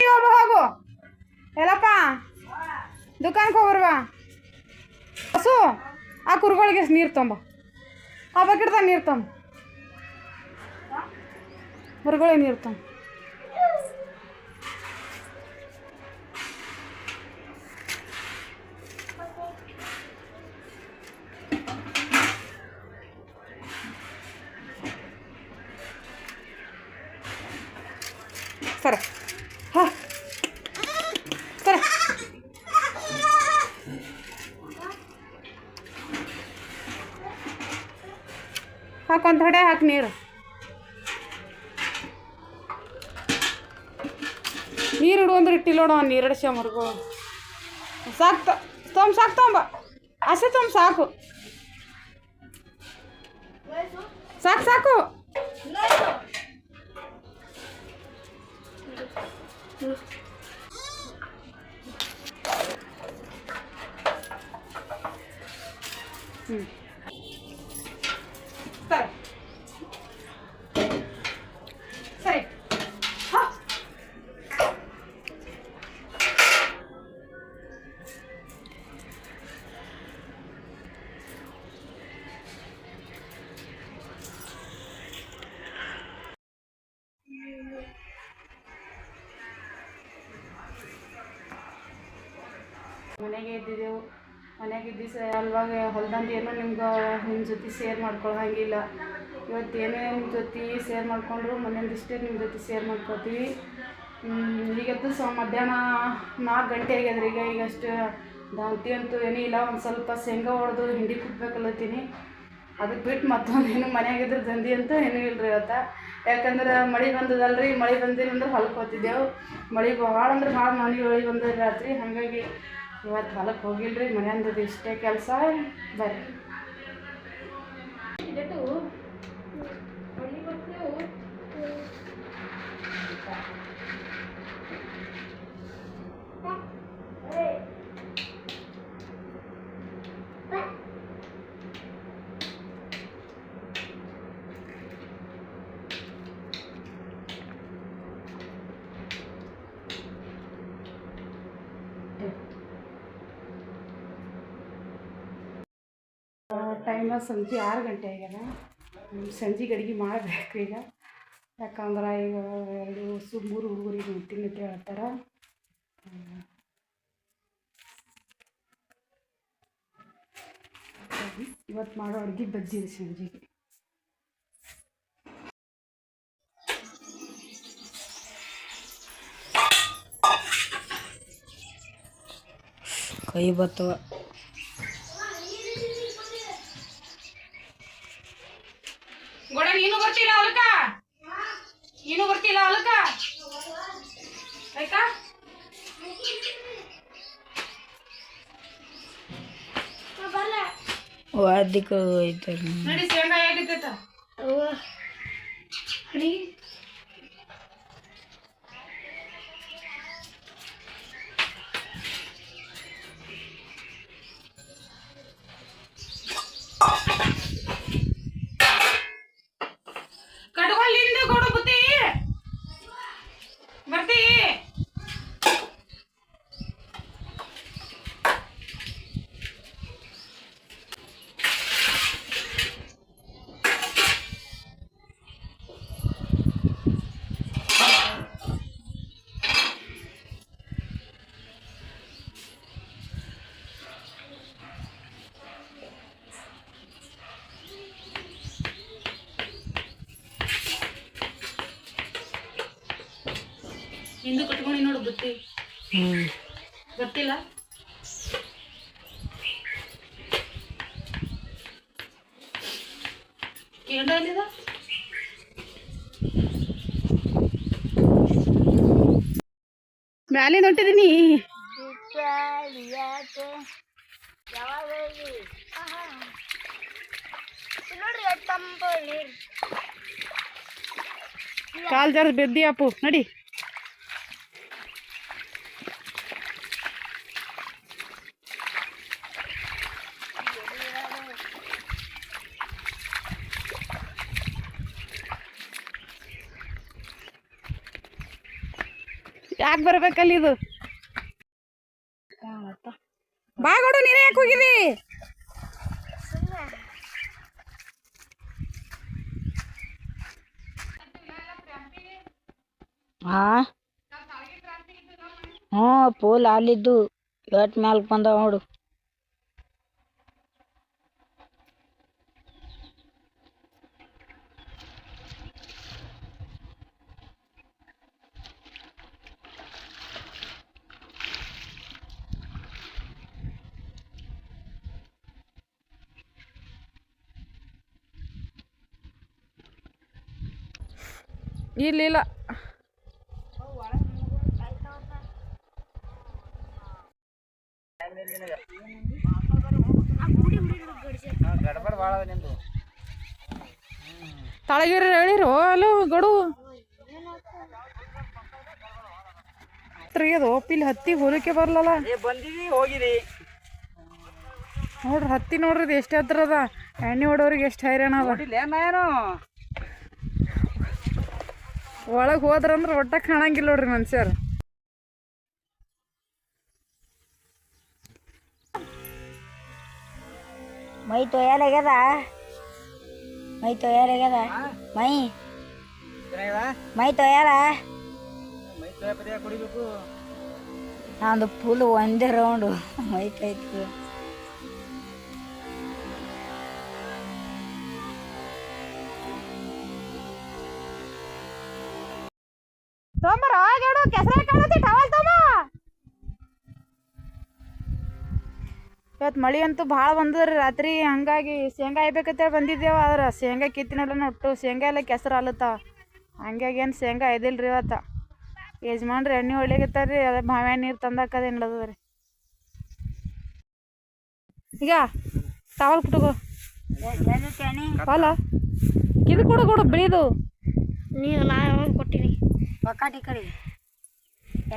ಹೋಗು ಹೋಗು ಎಲ್ಲಪ್ಪ ದುಕಾನ್ಗೆ ಹೋಗ್ಬರ್ವ ಹಸು ಆ ಕುರುಗಳಿಗೆ ನೀರು ತೊಂಬ. ಆ ಬಕೆಟ್ದಾಗ ನೀರು ತೊಂಬ. ಕುರುಗಳಿಗೆ ನೀರು ತೊಂಬ ಸರಿ ಹಾಂ ಸರಿ ಹಾಕೊಂತ ಹೊಡೆ ಹಾಕಿ ನೀರು. ನೀರು ಇಡು ಅಂದ್ರೆ ಇಟ್ಟಿಲ್ಲ ನೋಡು ನೀರು ಇಡಿಸ್ಕೊಂಬರ್ಗು ಸಾಕು ತ- ತೊಂಬ ಸಾಕು ತೊಂಬ. ಹಸೆ ತೊಂಬ ಸಾಕು. ಸಾಕು ಸಾಕು. ಮನೆಗೆ ಇದ್ದಿದ್ದೆವು. ಮನೆಗೆ ಇದ್ದಿ ಸ, ಅಲ್ವಾಗ ಹೊಲ್ದಂದು ಏನೋ ನಿಮ್ಗೆ ನಿಮ್ಮ ಜೊತೆ ಸೇರ್ ಮಾಡ್ಕೊಳ್ಳೋ ಹಂಗಿಲ್ಲ ಇವತ್ತು ಏನೇ ನಿಮ್ಮ ಜೊತೆ ಸೇರ್ ಮಾಡ್ಕೊಂಡ್ರು ಮನೆಯಿಂದ ಇಷ್ಟೇ ನಿಮ್ಮ ಜೊತೆ ಸೇರ್ ಮಾಡ್ಕೊತೀವಿ. ಈಗತ್ತು ಸ, ಮಧ್ಯಾಹ್ನ ನಾಲ್ಕು ಗಂಟೆ ಆಗ್ಯದ್ರಿ. ಈಗ ಈಗ ಅಷ್ಟು ದಾಂತಿ ಅಂತೂ ಏನೂ ಇಲ್ಲ. ಒಂದು ಸ್ವಲ್ಪ ಶೇಂಗ ಹೊಡೆದು ಹಿಂಡಿ ಕುಟ್ಬೇಕಲ್ಲತ್ತೀನಿ. ಅದಕ್ಕೆ ಬಿಟ್ಟು ಮತ್ತೊಂದು ಏನು ಮನೆಯಾಗಿದ್ರೆ ದಂಧಿ ಅಂತೂ ಏನೂ ಇಲ್ರಿ ಇವತ್ತು. ಯಾಕಂದ್ರೆ ಮಳೆ ಬಂದದಲ್ರಿ. ಮಳೆ ಬಂದಿಲ್ಲ ಅಂದ್ರೆ ಹೊಲಕ್ಕೆ ಹೋಗ್ತಿದ್ದೆವು ಮಳೆ ಭಾಳ ಅಂದ್ರೆ ಭಾಳ ಮನೆ ಒಳಗೆ ಬಂದ ರಾತ್ರಿ. ಹಾಗಾಗಿ ಇವತ್ತು ಹೊಲಕ್ಕೆ ಹೋಗಿಲ್ರಿ ಮನೆಯಂದ್ರದ್ದು ಇಷ್ಟೇ ಕೆಲಸ ಬರ್ರಿ. ಟೈಮ ಸಂಜೆ ಆರು ಗಂಟೆ ಆಗ್ಯದ. ಸಂಜೆಗೆ ಅಡುಗೆ ಮಾಡಬೇಕು ಈಗ. ಯಾಕಂದ್ರೆ ಈಗ ಎರಡು ಸು ಮೂರು ಹುಡುಗರಿಗೆ ಅಂತ ಹೇಳ್ತಾರೆ. ಇವತ್ತು ಮಾಡೋ ಅಡುಗೆ ಬಜ್ಜಿ ಇದೆ ಸಂಜೆಗೆ. ಕೈ ಬತ್ತವ. ಗೋಡ ನೀನು ಬರ್ತಿಲ್ಲ ಹೊಲಕ್ಕ ನೀನು ಬರ್ತಿಲ್ಲ ಹೊಲಕ್ಕ ಆಯ್ತಾ? ವಾದಿಕ ಐತೆ ನಡಿ ಶೇಂಗಾ ಹೇಗಿತ್ತ ಹಿಂದೆ ಕಟ್ಕೊಂಡಿ ನೋಡು ಬುತ್ತಿ ಗೊತ್ತಿಲ್ಲ? ಕೇಂದ್ರ ಎಲ್ಲಿದ? ಮ್ಯಾಲೆ ನೋಟಿದೀನಿ ಕಾಲ್ ಜರ್ ಬಿದ್ದಿ ಅಪ್ಪು ನಡಿ. ಯಾಕೆ ಬರ್ಬೇಕಲ್ಲಿ ಇದು? ಬಾ ಕೊಡು, ನೀನೇ ಯಾಕೆ ಹೋಗಿದಿ? ಹಾ ಹ್ಞೂ ಪೋಲ್ ಅಲ್ಲಿದ್ದು ಇವತ್ತು ಮ್ಯಾಲ್ ಬಂದ ನೋಡು. ಇಲ್ಲ ಇಲ್ಲ. ತಳಗಿರ ಹೇಳಿರು ಅಲ್ಲೋ ಗಡು. ಅದು ಒಪ್ಪಿಲ್ ಹತ್ತಿ ಹೋಲಿಕೆ ಬರ್ಲಲ್ಲ. ಬಂದಿವಿ ಹೋಗಿರಿ ನೋಡ್ರಿ ಹತ್ತಿ ನೋಡ್ರಿ ಎಷ್ಟು ಹತ್ರ ಅದ. ಎಣ್ಣೆ ಹೊಡೋರಿಗೆ ಎಷ್ಟು ಹೈರಾಣ ಅದ. ಒಳಗೆ ಹೋದ್ರಂದ್ರೆ ಒಟ್ಟ ಕಾಣಂಗಿಲ್ಲ ನೋಡ್ರಿ ಮನುಷ್ಯರು. ಮೈ ತೊಯ್ಯಾಲಾಗ್ಯದ ಮೈ ತೊಯ್ಯಾಲಾಗ್ಯದ ಮೈ? ಮೈ ತೊಯ್ಯಾಲ ನಂದು ಫುಲ್ ಒಂದೇ ರೌಂಡು ಮೈ ತೊಯ್ತು ತೊಂಬರ ಗಡು ಕೆಸರ ಕಾಣತಿ ಟವಲ್ ತೊಂಬ ಇವತ್ತು ಮಳಿ ಅಂತೂ ಭಾಳ ಬಂದದ್ರಿ ರಾತ್ರಿ. ಹಂಗಾಗಿ ಶೇಂಗಾ ಹಾಯ್ಬೇಕಂತೇಳಿ ಬಂದಿದ್ದೇವೆ ಆದ್ರೆ ಶೇಂಗಾ ಕಿತ್ತಿ ನೋಡೋಣ ಒಟ್ಟು. ಶೇಂಗಾ ಎಲ್ಲ ಕೆಸರು ಅಲ್ಲತ್ತಾವ ಹಂಗಾಗಿ ಏನು ಶೇಂಗಾ ಐದಿಲ್ರಿ ಇವತ್ತು. ಯಜಮಾನ್ರಿ ಎಣ್ಣೆ ಹೊಡ್ಲಿಕತ್ತಾರ್ರಿ ಅದೇ ಬಾವ್ಯಾನ ನೀರು ತಂದಾಕದೇನು ರೀ. ಈಗ ಟವಲ್ ಕುಟ್ಕೋ. ಅಲ್ಲ ಇದು ಕೊಡು ಕೊಡು ಬಿಳಿದು. ನೀವು ನಾ ಕೊಟ್ಟಿನಿ. ಒಕ್ಕಾಟಿ ಕಡೆ.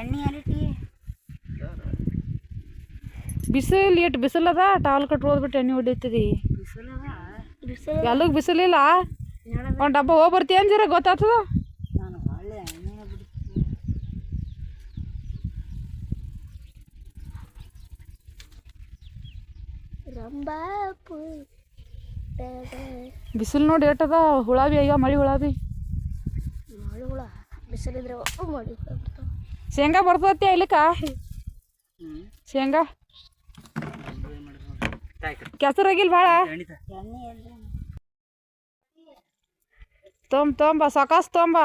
ಎಣ್ಣೆ ಎಲ್ಲಿಟ್ಟಿ ಬಿಸಿಲು ಎಷ್ಟು ಬಿಸಿಲದ ಟಾವಲ್ ಕಟ್ಟು ಹೋದ್ಬಿಟ್ಟು ಎಣ್ಣೆ ಹೊಡಿತದಿ. ಎಲ್ಲೂ ಬಿಸಿಲಿಲ್ಲ ಒಂದು ಡಬ್ಬ ಹೋಗಿ ಬರ್ತೀಯ ಅಂದಿರ ಗೊತ್ತಾಗ್ತದ ಬಿಸಿಲು ನೋಡಿ ಏಟದ ಹುಳ ಮಳಿ ಅಯ್ಯೋ ಮಳಿ ಹುಳ ಬಿ ಮಳುಗಳ ಬಿಸಿಲಿದ್ರೆ ಬರ್ತಾವ ಶೇಂಗಾ ಬರ್ತತಿ ಇಲ್ಲಿಕ? ಶೇಂಗಾ? ಕೆಸರಾಗಿಲ್ ಭಾಳ ತೊಂಬ ತೊಂಬ ಸಾಕಾಸ್ ತೊಂಬ.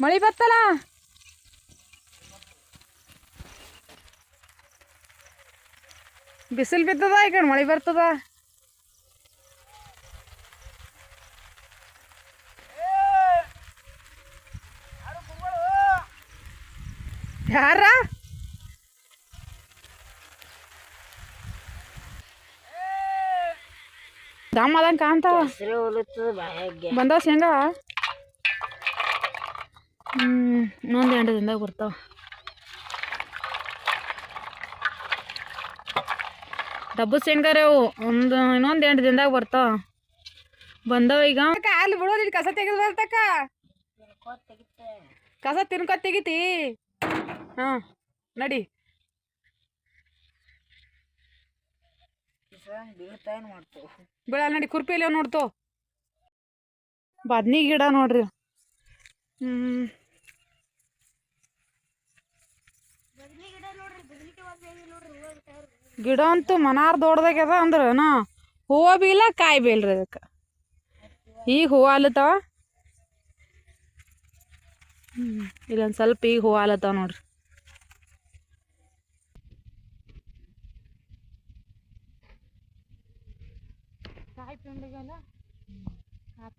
ಮಳಿ ಬತ್ತಲ್ಲ ಬಿಸಿಲು ಬಿದ್ದದ ಈ ಕಡೆ ಮಳಿ ಬರ್ತದ? ಯಾರ? ದಮ್ಮ ಅದಂಗ ಕಾಣ್ತಾವ? ಬಂದಾವ ಶೇಂಗಾ ಹ್ಞೂ ಇನ್ನೊಂದು ಎಂಟು ದಿನದಾಗ ಬರ್ತಾವ. ಡಬ್ಬು ಶೇಂಗಾ ರೀ ಅವು. ಒಂದು, ಇನ್ನೊಂದು ಎಂಟು ದಿನದಾಗ ಬರ್ತಾವ. ಬಂದವ ಈಗ. ಅಲ್ಲಿ ಬಿಡೋದು ಇಲ್ಲಿ ಕಸ ತೆಗೆದು ಬರ್ತಕ್ಕ ಕಸ ತಿನ್ಕೋ ತೆಗಿತಿ. ಹಾಂ, ನಡಿ. ಬೆಳ ನಡಿ ಕುರ್ಪಿಯಲ್ಲಿ ನೋಡ್ತೋ. ಬದ್ನಿ ಗಿಡ ನೋಡ್ರಿ. ಹ್ಮ್. ಗಿಡ ಅಂತೂ ಮನಾರ್ ದೊಡ್ಡದಾಗ್ಯದ ಅಂದ್ರೆ ನಾ ಹೂವು ಬಿ ಇಲ್ಲ ಕಾಯಿ ಬಿ ಇಲ್ರಿ ಅದಕ್ಕೆ. ಈಗ ಹೂವು ಅಲ್ಲತ್ತವ ಇಲ್ಲೊಂದು ಸ್ವಲ್ಪ ಈಗ ಹೂವು ಅಲ್ಲತ್ತವ ನೋಡ್ರಿ. ಕಾಯಿ ಪಿಂಡಿಗೆಲ್ಲ ಆತ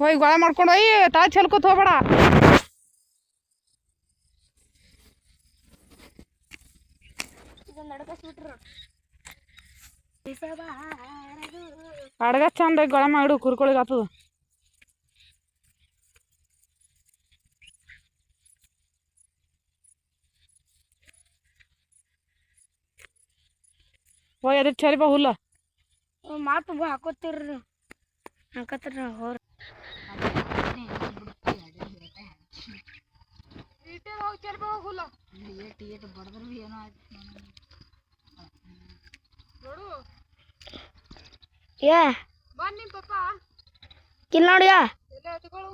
ಹೋಯ್ ಗೋಳ ಮಾಡ್ಕೊಂಡು ಹೋಯ್ ತಾ ಚೆಲ್ಕೋತ ಹೋಗ್ಬೇಡ. ಅಡ್ಗ ಚಂದ ಗೋಳ ಮಾಡು, ಕುರ್ಕೊಳಿಗೆ ಆತದ. ಹೋಯ್, ಅದ್ರ ಚರಿ ಬಾ ಹುಲ್ಲ. ಮಾತು ಬಾ, ಹಾಕೋತಿರ್ರಿ. ಹಾಕತ್ರಿ ಹೋರ ಏ ಬಾ ನಿಮ್ಮ ಪಪ್ಪ ಕಿಲ್ ನೋಡಿಯಾ ಎಲ್ಲ ಎತ್ಕೊಳ್ಳು